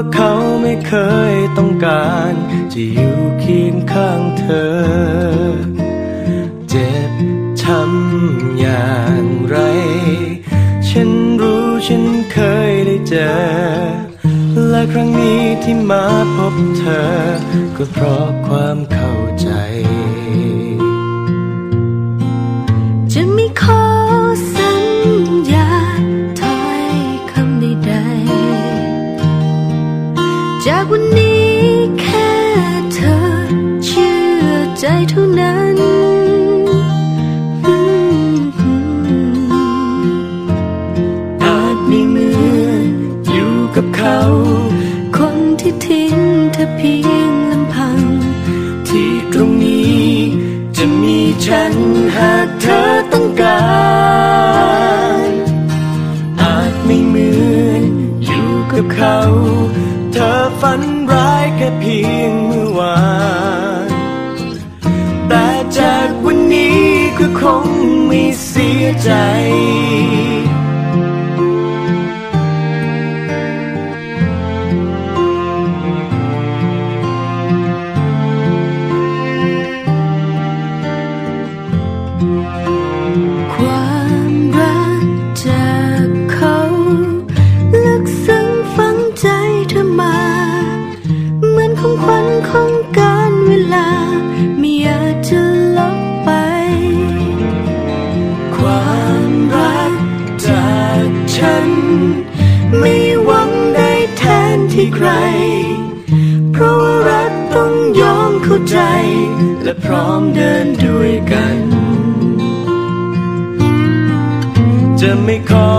าเขาไม่เคยต้องการจะอยู่เคียงข้างเธอ เจ็บช้ำอย่างไร ฉันรู้ฉันเคยได้เจอ และครั้งนี้ที่มาพบเธอ ก็เพราะความเข้าใจ ใจเท่านั้นอืมอาจไม่เหมือนอยู่กับเขา คนที่ทิ้งเธอเพียงลำพัง ที่ตรงนี้จะมีฉันหากเธอต้องการ อาจไม่เหมือนอยู่กับเขา เธอฝันร้ายแค่เพียง ก็คงไม่เสียใจ ที่ใคร เพราะว่ารักต้องยอมเข้าใจ และพร้อมเดินด้วยกัน จะไม่ขอ